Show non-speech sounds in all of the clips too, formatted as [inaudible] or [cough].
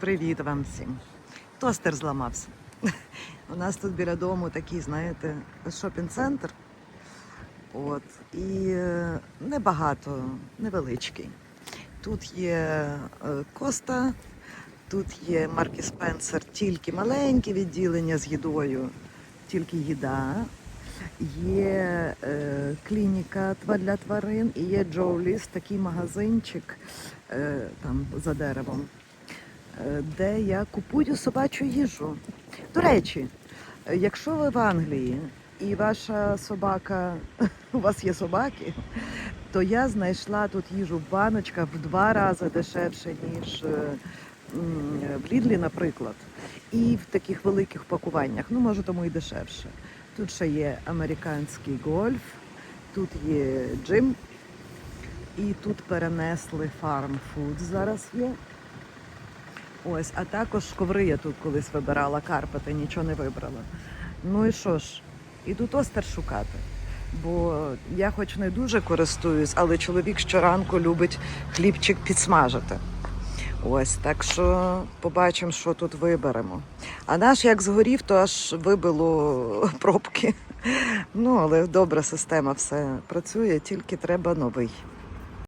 Привіт вам всім. Тостер зламався. [laughs] У нас тут біля дому такий, знаєте, шопінг-центр. От. І е, небагато, невеличкий. Тут є е, Коста, тут є Маркі Спенсер, тільки маленьке відділення з їдою, тільки їда. Є е, клініка для тварин і є Джоуліс, такий магазинчик е, там за деревом, де я купую собачу їжу. До речі, е, якщо ви в Англії і ваша собака, [laughs] у вас є собаки, то я знайшла тут їжу в баночках в два рази дешевше, ніж е, в Лідлі, наприклад, і в таких великих пакуваннях. Ну, може, тому і дешевше. Тут ще є американський гольф, тут є джим, і тут перенесли фарм фуд зараз є. Ось, а також коври я тут колись вибирала, карпати, нічого не вибрала. Ну і що ж, іду тостер шукати. Бо я хоч не дуже користуюсь, але чоловік щоранку любить хлібчик підсмажити. Ось, так що побачимо, що тут виберемо. А наш як згорів, то аж вибило [laughs] пробки. Ну, але добра система все працює, тільки треба новий.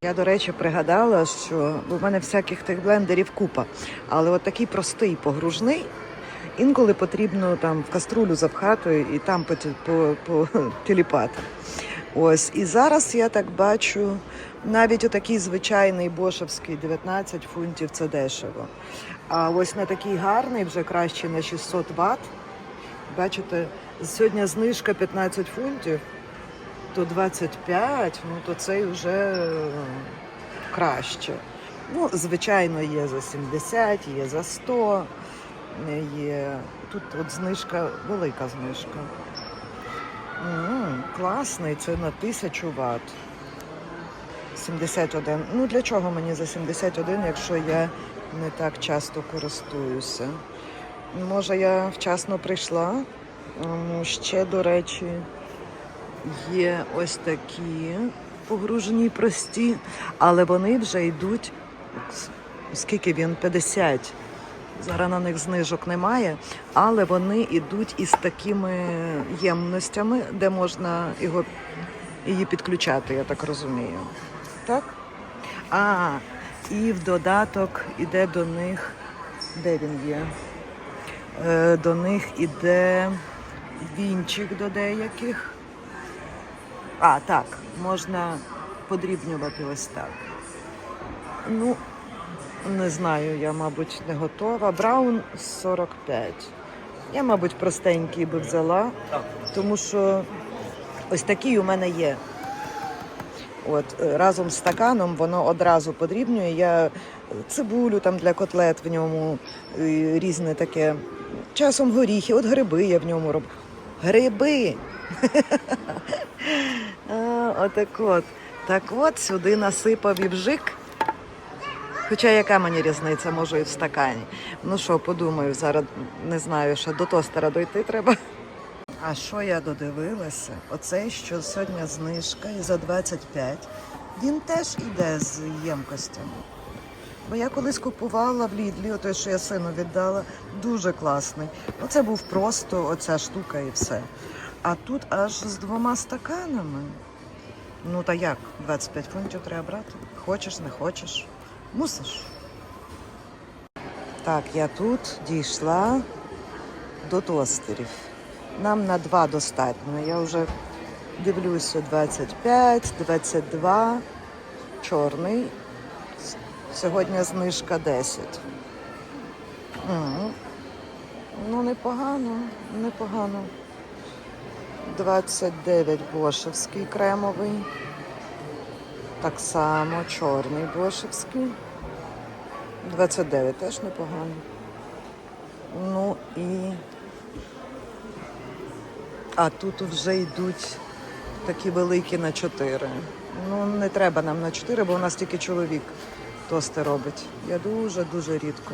Я, до речі, пригадала, що в мене всяких тих блендерів купа, але от такий простий погружний. Інколи потрібно там в каструлю запхати і там поті- по, по. [laughs] Ось і зараз я так бачу, навіть отакий звичайний бошевський 19 фунтів це дешево. А ось на такий гарний, вже краще на 600 Вт. Бачите, сьогодні знижка 15 фунтів, то 25, ну то цей вже е, краще. Ну, звичайно, є за 70, є за 100, є. Тут от знижка, велика знижка. М, класний, це на 1000 Вт. 71. Ну для чого мені за 71, якщо я не так часто користуюся? Може, я вчасно прийшла. М, Ще, до речі, є ось такі погружені прості, але вони вже йдуть. Скільки він? 50. Зараз на них знижок немає, але вони йдуть із такими ємностями, де можна його, її підключати, я так розумію. Так? А, і в додаток іде до них. Де він є? Е, до них іде вінчик до деяких. А, так, можна подрібнювати ось так. Ну, не знаю, я, мабуть, не готова. Браун 45. Я, мабуть, простенький би взяла, тому що ось такий у мене є. От е, разом з стаканом воно одразу подрібнює. Я цибулю там для котлет в ньому е, різне таке. Часом горіхи, от гриби я в ньому роблю. Гриби! [laughs] Отак от. Так от сюди насипав і вжик. Хоча яка мені різниця, може і в стакані. Ну що, подумаю, зараз не знаю, що до тостера дойти треба. А що я додивилася? Оцей, що сьогодні знижка і за 25, він теж іде з ємкостями. Бо я колись купувала в Лідлі, той, що я сину віддала, дуже класний. Оце був просто оця штука і все. А тут аж з двома стаканами. Ну та як? 25 фунтів треба брати. Хочеш, не хочеш. Мусиш. Так, я тут дійшла до тостерів. Нам на два достатньо. Я вже дивлюся 25, 22, чорний. Сьогодні знижка 10. Ну, непогано, непогано. 29 бошевський кремовий. Так само чорний бошевський. 29 теж непогано. Ну і. А тут вже йдуть такі великі на 4. Ну, не треба нам на 4, бо у нас тільки чоловік тости робить. Я дуже-дуже рідко.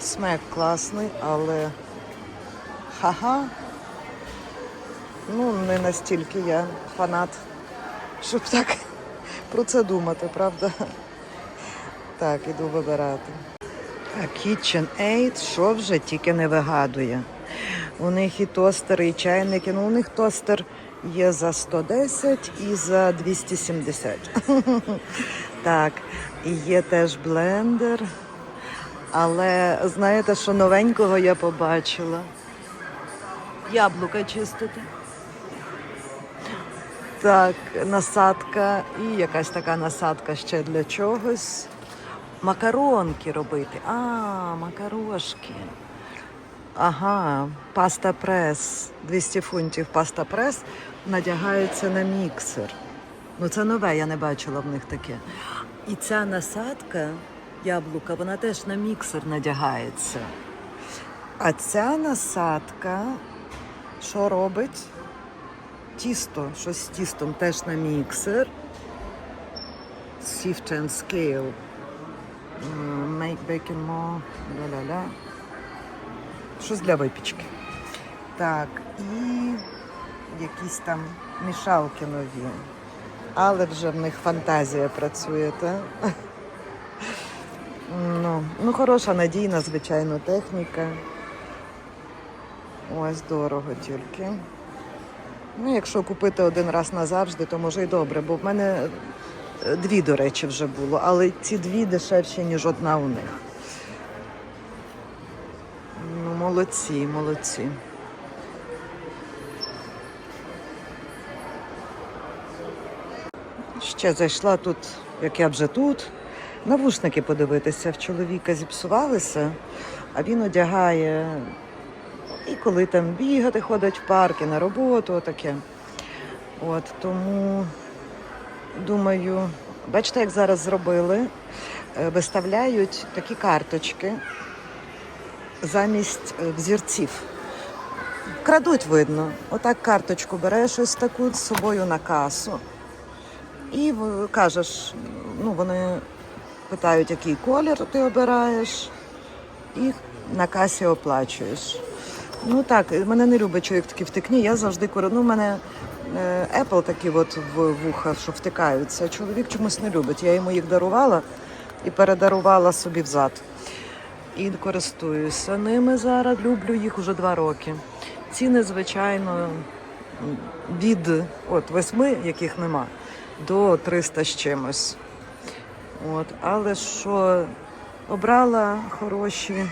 Смек класний, але ха-ха. Ну, не настільки я фанат, щоб так про це думати, правда? Так, іду вибирати. А KitchenAid, що вже тільки не вигадує. У них і тостери, і чайники. Ну, у них тостер є за 110 і за 270. [laughs] так, і є теж блендер. Але знаєте, що новенького я побачила? Яблука чистити. Так, насадка і якась така насадка ще для чогось. Макаронки робити. А, макарошки. Ага, паста прес. 200 фунтів паста прес надягається на міксер. Ну, це нове, я не бачила в них таке. І ця насадка яблука, вона теж на міксер надягається. А ця насадка, що робить? Тісто, щось з тістом теж на міксер. Sift and scale. Make baking more. Ля-ля-ля. Щось для випічки. Так, і якісь там мішалки нові. Але вже в них фантазія працює, так? Ну, ну, хороша, надійна, звичайно, техніка. Ось дорого тільки. Ну, якщо купити один раз назавжди, то може й добре, бо в мене е, дві, до речі, вже було, але ці дві дешевші, ніж одна у них. Ну, молодці, молодці. Ще зайшла тут, як я вже тут, навушники подивитися. В чоловіка зіпсувалися, а він одягає і коли там бігати, ходить в парк, і на роботу, таке. От тому думаю, бачите, як зараз зробили, Е, виставляють такі карточки замість е, взірців. Крадуть, видно. Отак карточку береш ось таку з собою на касу. І кажеш, ну вони питають, який колір ти обираєш, і на касі оплачуєш. Ну так, мене не любить чоловік такі втекні. Я завжди курю. Ну, в мене е, Apple такі от в вуха, що втикаються. Чоловік чомусь не любить. Я йому їх дарувала і передарувала собі взад. І користуюся ними зараз. Люблю їх уже два роки. Ціни, звичайно, від от восьми, яких нема, до 300 з чимось. От, але що обрала хороші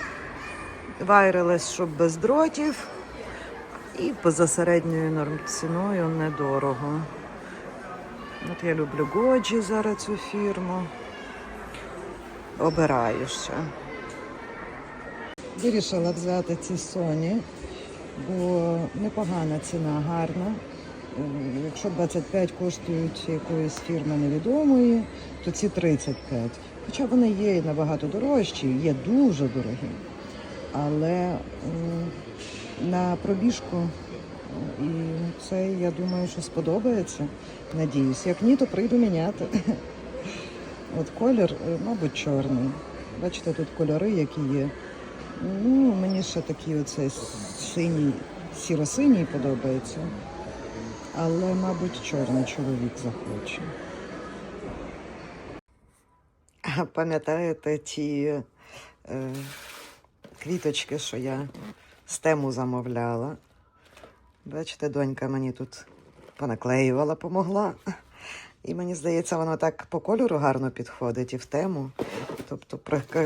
Вайрелес, щоб без дротів. І поза середньою норм ціною недорого. От я люблю Годжі зараз цю фірму. Обираю. Вирішила взяти ці Sony, бо непогана ціна, гарна. Якщо 25 коштують якоїсь фірми невідомої, то ці 35. Хоча вони є набагато дорожчі, є дуже дорогі. Але на пробіжку і це, я думаю, що сподобається. Надіюсь. Як ні, то прийду міняти. [laughs] От колір, е, мабуть, чорний. Бачите, тут кольори, які є. Ну, мені ще такий оцей синій, сіро-синій подобається. Але, мабуть, чорний чоловік захоче. Пам'ятаєте ті е, квіточки, що я з тему замовляла? Бачите, донька мені тут понаклеювала, помогла. І мені здається, воно так по кольору гарно підходить і в тему. Тобто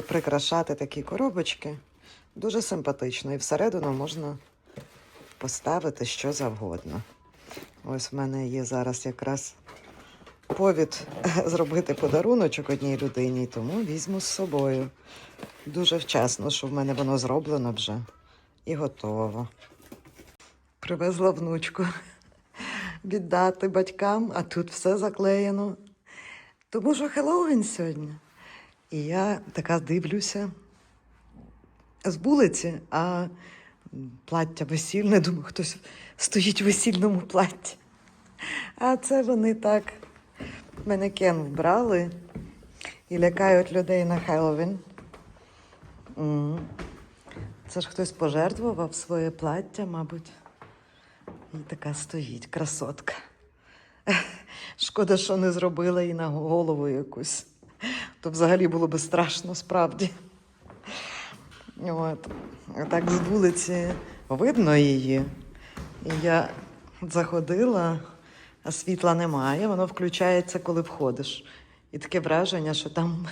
прикрашати такі коробочки дуже симпатично. І всередину можна поставити що завгодно. Ось в мене є зараз якраз повід [laughs] зробити подаруночок одній людині, тому візьму з собою. Дуже вчасно, що в мене воно зроблено вже і готово. Привезла внучку [laughs] віддати батькам, а тут все заклеєно. Тому що Хеллоуін сьогодні. І я така дивлюся з вулиці, а плаття весільне, думаю, хтось стоїть в весільному платті. А це вони так манекен вбрали і лякають людей на Хеллоуін. Це ж хтось пожертвував своє плаття, мабуть. І така стоїть, красотка. Шкода, що не зробила їй на голову якусь. То взагалі було би страшно, справді. От. Так з вулиці видно її. І я заходила, а світла немає, воно включається, коли входиш. І таке враження, що там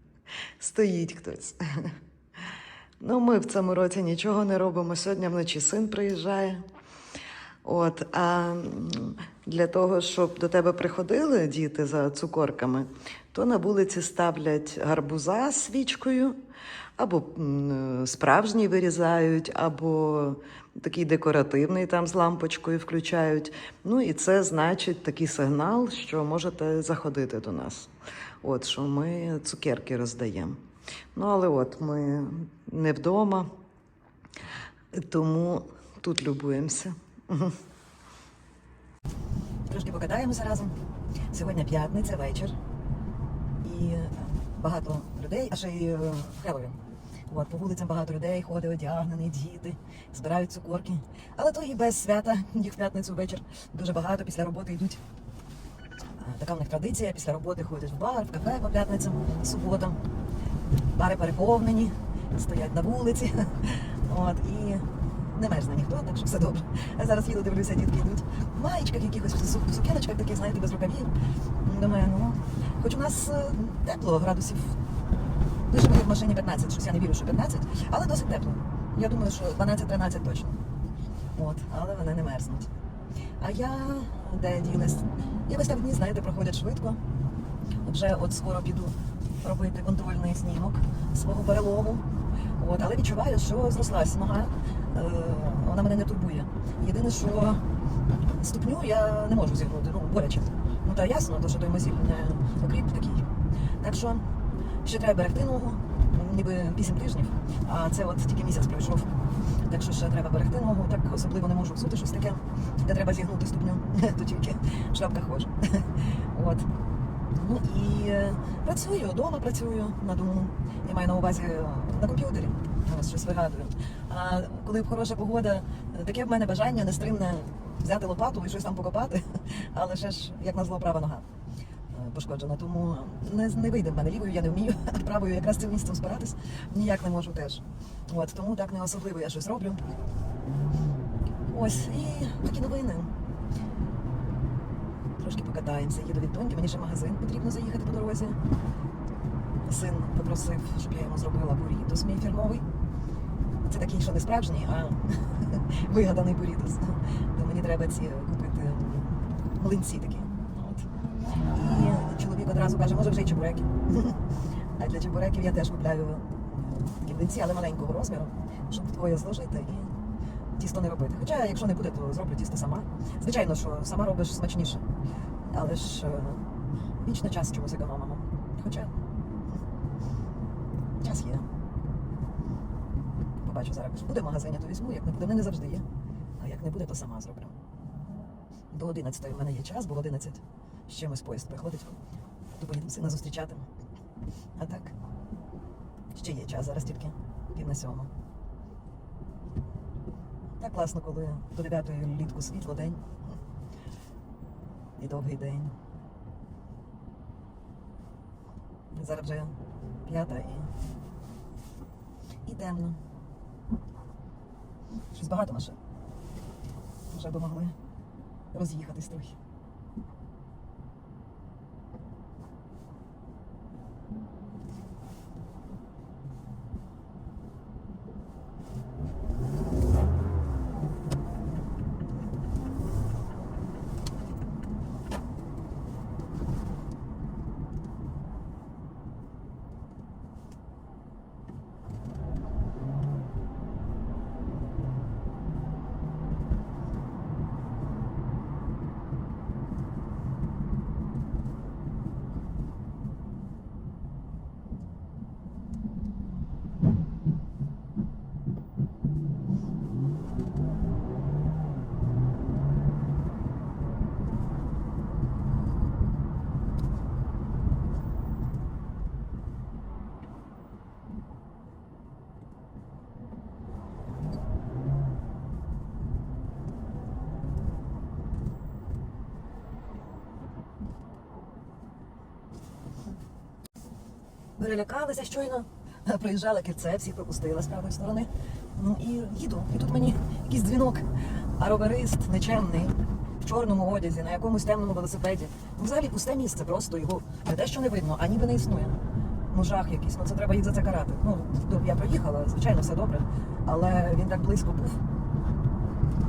[laughs] стоїть хтось. [laughs] Ну, ми в цьому році нічого не робимо. Сьогодні вночі син приїжджає. От, а для того, щоб до тебе приходили діти за цукорками, то на вулиці ставлять гарбуза свічкою, або м, справжній вирізають, або такий декоративний там з лампочкою включають. Ну і це значить такий сигнал, що можете заходити до нас. От що ми цукерки роздаємо. Ну, але от ми не вдома, тому тут любуємося. Трошки покатаємося разом. Сьогодні п'ятниця, вечір. І багато людей, а ще й е, Хеллоуін. От, по вулицям багато людей ходить, одягнені, діти, збирають цукорки. Але то і без свята, їх в п'ятницю вечір дуже багато після роботи йдуть. Така в них традиція, після роботи ходять в бар, в кафе по п'ятницям, суботам. Бари переповнені, стоять на вулиці. [laughs] От, і не мерзне ніхто, так що все добре. А зараз їду, дивлюся, дітки йдуть в маєчках, якихось в сукеночках таких, знаєте, без рукавів. Думаю, ну, хоч у нас е, тепло, градусів. Лише мені в машині 15, щось я не вірю, що 15, але досить тепло. Я думаю, що 12-13 точно. От, але вони не мерзнуть. А я де ділась? Я весь дні, знаєте, проходять швидко. Вже от скоро піду робити контрольний знімок свого перелому. От, але відчуваю, що зрослась нога. Е, вона мене не турбує. Єдине, що ступню я не можу зігнути, ну, боляче. Ну та ясно, то що той мазіль не окріп такий. Так що ще треба берегти ногу, ніби 8 тижнів, а це от тільки місяць пройшов. Так що ще треба берегти ногу, так особливо не можу взути щось таке, де треба зігнути ступню, [laughs] то тільки в шляпках ходжу. [laughs] От. Ну і е, працюю, вдома працюю на дому. Я маю на увазі е, на комп'ютері. Ось щось вигадую. А коли хороша погода, таке в мене бажання нестримне взяти лопату і щось там покопати, [laughs] але ще ж, як назло, права нога пошкоджена. Тому не, не вийде в мене лівою, я не вмію, [laughs] а правою якраз цим місцем спиратись ніяк не можу теж. От, тому так не особливо я щось роблю. Ось, і такі новини. Трошки покатаємося. Їду від доньки, мені ще магазин потрібно заїхати по дорозі. Син попросив, щоб я йому зробила бурітус мій фірмовий. Це такий, що не справжній, а [laughs] вигаданий бурітус. То мені треба ці купити млинці такі. Чоловік одразу каже, може вже й чебуреки. [laughs] А для чебуреків я теж купляю такі але маленького розміру, щоб двоє зложити і тісто не робити. Хоча, якщо не буде, то зроблю тісто сама. Звичайно, що сама робиш смачніше. Але ж е, вічно час чомусь економимо. Хоча час є. Побачу зараз. Буде в магазині, то візьму, як не буде, в мене завжди є. А як не буде, то сама зроблю. До 11 в мене є час, бо в 11 з чимось поїзд приходить, то поїду сина зустрічати. А так, ще є час, зараз тільки пів на сьому. Так класно, коли до 9 літку світло день. І довгий день. Зараз вже п'ята і, і темно. Щось багато машин. Вже би могли роз'їхатись трохи. Перелякалися щойно. Проїжджала кільце, всіх пропустила з правої сторони. Ну і їду. І тут мені якийсь дзвінок. А роверист нечемний, в чорному одязі, на якомусь темному велосипеді. Ну, взагалі пусте місце, просто його не те, що не видно, а ніби не існує. Ну, жах якийсь, ну це треба їх за це карати. Ну, я проїхала, звичайно, все добре. Але він так близько був.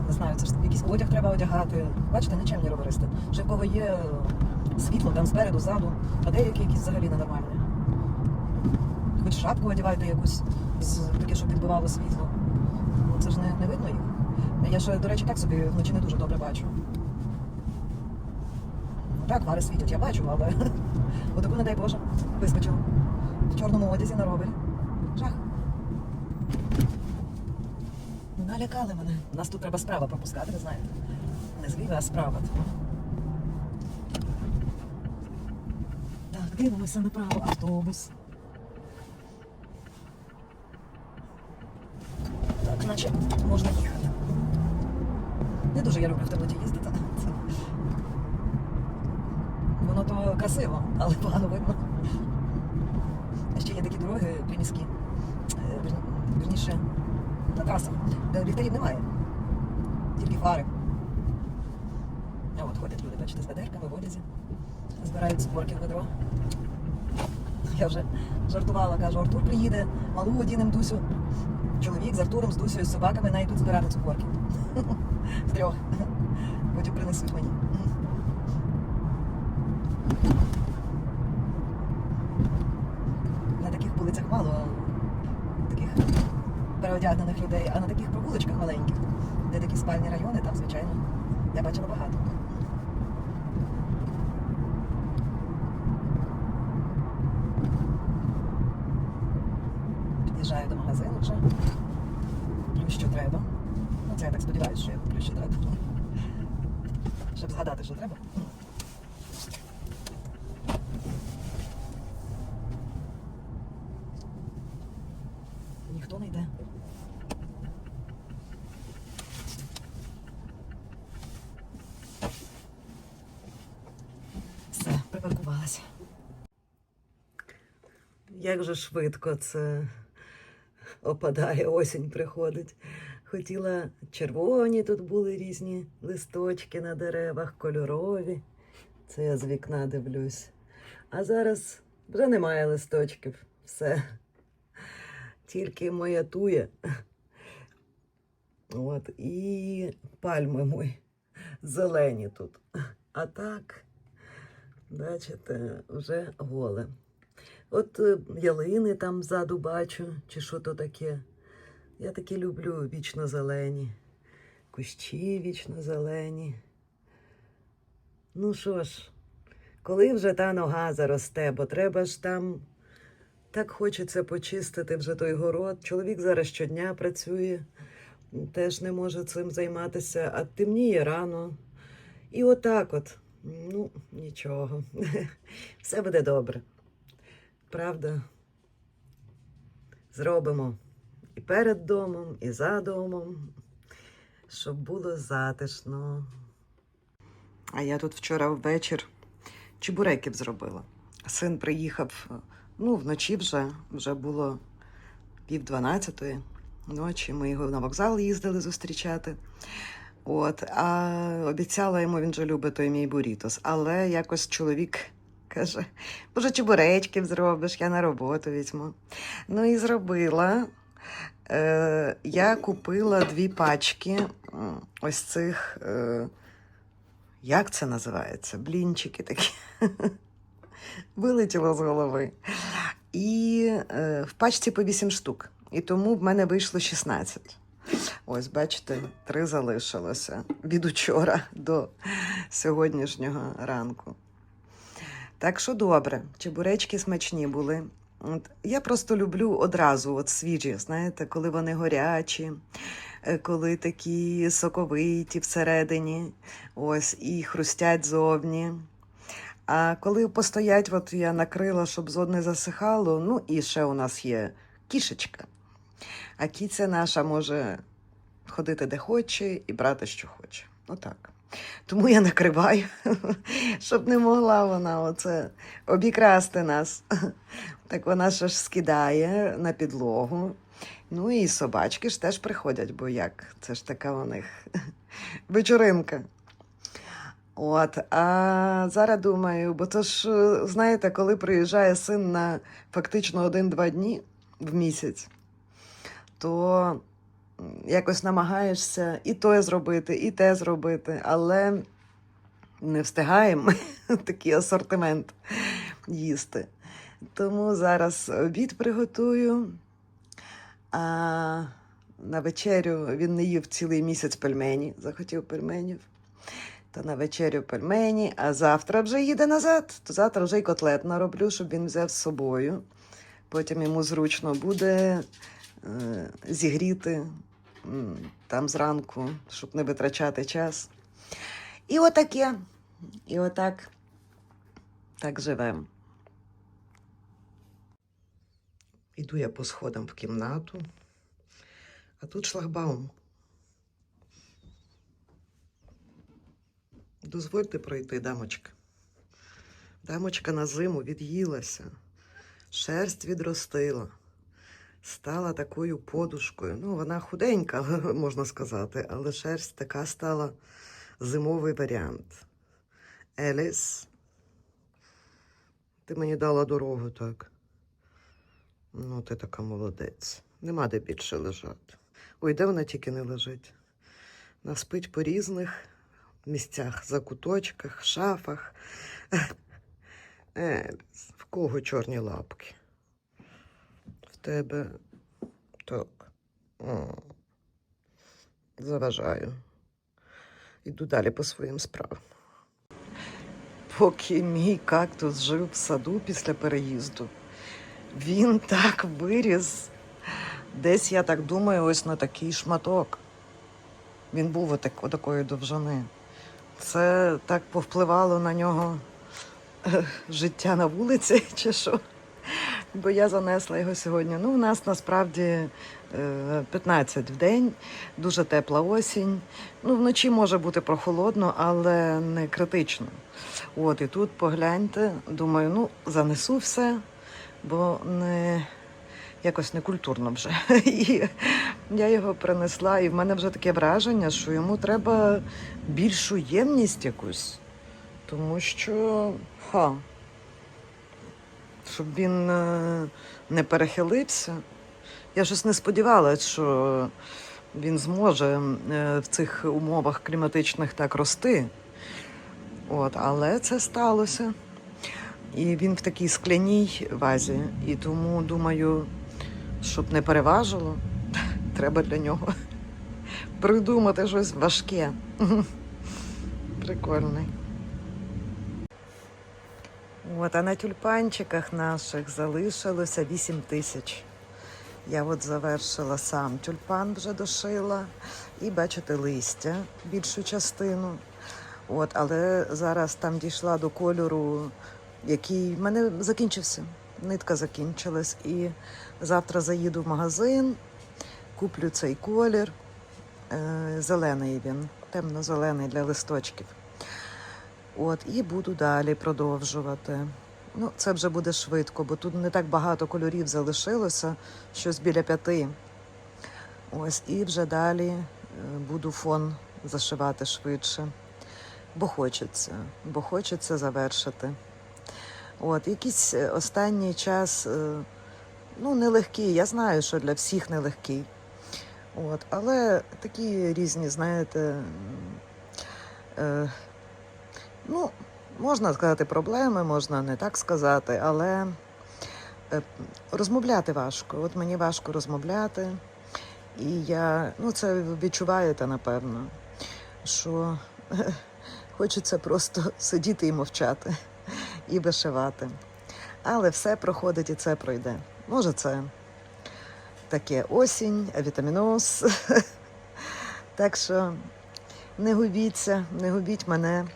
Не знаю, це ж якийсь одяг треба одягати. Бачите, нечемні роверисти. Ще в кого є е, світло там спереду, ззаду, а деякі якісь взагалі ненормальні. Шапку одягайте якусь з таке, щоб відбивало світло. Ну, це ж не, не видно їх. Я ще, до речі, так собі вночі не дуже добре бачу. Ну так, фари світять, я бачу, але [laughs] отаку, не дай Боже, вискочила. В чорному одязі на ровері. Жах. Налякали мене. Нас тут треба справа пропускати, ви знаєте. Не зліва, а справа. Так, дивимося направо. Автобус. Наче можна їхати. Не дуже я люблю в темноті їздити. [laughs] Воно то красиво, але погано видно. А ще є такі дороги приміські. Е, Вірніше, на трасах, де ліхтарів немає. Тільки фари. А от ходять люди, бачите, з ведерками в одязі. Збирають спорки в ведро. Я вже жартувала, кажу, Артур приїде, малу одінем Дусю. Чоловік з Артуром, з Дусею, з собаками найдуть збирати цукорки. Втрьох. [laughs] Потім принесуть мені. На таких вулицях мало таких переодягнених людей, а на таких провулочках маленьких, де такі спальні райони, там, звичайно, я бачила багато. Під'їжджаю до магазину вже. Плюс що треба. Ну, це я так сподіваюся, що я куплю що треба. Щоб згадати, що треба. Ніхто не йде. Все, припаркувалася. Як же швидко це опадає, осінь приходить. Хотіла червоні, тут були різні листочки на деревах, кольорові. Це я з вікна дивлюсь. А зараз вже немає листочків. Все. Тільки моя туя. От, і пальми мої зелені тут. А так, бачите, вже голе. От е, ялини там ззаду бачу, чи що то таке. Я такі люблю вічно зелені. Кущі вічно зелені. Ну що ж, коли вже та нога заросте, бо треба ж там так хочеться почистити вже той город. Чоловік зараз щодня працює, теж не може цим займатися, а темніє рано. І отак от, ну, нічого. [laughs] Все буде добре. Правда? Зробимо і перед домом, і за домом, щоб було затишно. А я тут вчора ввечір чебуреків зробила. Син приїхав ну, вночі вже, вже було пів дванадцятої ночі. Ми його на вокзал їздили зустрічати. От, а обіцяла йому, він же любить той мій бурітос. Але якось чоловік каже: може, чебуречків зробиш, я на роботу візьму. Ну і зробила. Е, я купила дві пачки ось цих. Е, як це називається? Блінчики такі. [laughs] Вилетіло з голови. І е, в пачці по 8 штук. І тому в мене вийшло 16. Ось, бачите, три залишилося від учора до сьогоднішнього ранку. Так що добре, чебуречки смачні були. От, я просто люблю одразу от свіжі, знаєте, коли вони горячі, е, коли такі соковиті всередині, ось, і хрустять зовні. А коли постоять, от я накрила, щоб зод не засихало, ну і ще у нас є кішечка. А кіця наша може ходити де хоче і брати, що хоче. Отак. Тому я накриваю, [laughs] щоб не могла вона оце обікрасти нас. Так вона ж скидає на підлогу. Ну і собачки ж теж приходять, бо як? Це ж така у них [laughs] вечоринка. От, а зараз думаю, бо то ж, знаєте, коли приїжджає син на фактично один-два дні в місяць, то якось намагаєшся і те зробити, і те зробити, але не встигаємо [laughs] такий асортимент їсти. Тому зараз обід приготую. А на вечерю він не їв цілий місяць пельмені, захотів пельменів. То на вечерю пельмені, а завтра вже їде назад. То завтра вже й котлет нароблю, щоб він взяв з собою. Потім йому зручно буде е, зігріти там зранку, щоб не витрачати час. І отаке. І отак так живемо. Іду я по сходам в кімнату, а тут шлагбаум. Дозвольте пройти, дамочка. Дамочка на зиму від'їлася, шерсть відростила, стала такою подушкою. Ну, вона худенька, [laughs] можна сказати, але шерсть така стала зимовий варіант. Еліс, ти мені дала дорогу, так? Ну, ти така молодець. Нема де більше лежати. Ой, де вона тільки не лежить? Вона спить по різних місцях, закуточках, шафах. [laughs] Еліс, в кого чорні лапки? В тебе так. О, заважаю. Іду далі по своїм справам. Поки мій кактус жив в саду після переїзду, він так виріс. Десь, я так думаю, ось на такий шматок. Він був отак, отакої довжини. Це так повпливало на нього е, життя на вулиці, [laughs] чи що? Бо я занесла його сьогодні. Ну, у нас насправді е, 15 в день, дуже тепла осінь. Ну, вночі може бути прохолодно, але не критично. От, і тут погляньте, думаю, ну, занесу все, бо не якось некультурно вже. [laughs] І я його принесла, і в мене вже таке враження, що йому треба більшу ємність якусь. Тому що ха, щоб він е, не перехилився. Я щось не сподівалася, що він зможе е, в цих умовах кліматичних так рости. От, але це сталося. І він в такій скляній вазі. І тому думаю, щоб не переважило, [laughs] треба для нього [laughs] придумати щось важке. [laughs] Прикольний. От, а на тюльпанчиках наших залишилося 8 тисяч. Я от завершила сам тюльпан вже дошила. І бачите, листя більшу частину. От, але зараз там дійшла до кольору, який в мене закінчився. Нитка закінчилась. І завтра заїду в магазин, куплю цей колір. Е, зелений він, темно-зелений для листочків. От, і буду далі продовжувати. Ну, це вже буде швидко, бо тут не так багато кольорів залишилося, щось біля п'яти. Ось, і вже далі е, буду фон зашивати швидше. Бо хочеться, бо хочеться завершити. От, якийсь е, останній час, е, ну, нелегкий. Я знаю, що для всіх нелегкий. От, але такі різні, знаєте, е, ну, можна сказати, проблеми, можна не так сказати, але е, розмовляти важко. От мені важко розмовляти. І я, ну, це відчуваєте, напевно, що [laughs] хочеться просто сидіти і мовчати, і вишивати. Але все проходить і це пройде. Може, це таке осінь, авітаміноз. [laughs] Так що не губіться, не губіть мене.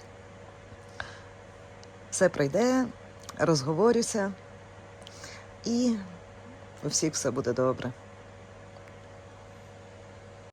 Все пройде, розговорюся, і у всіх все буде добре.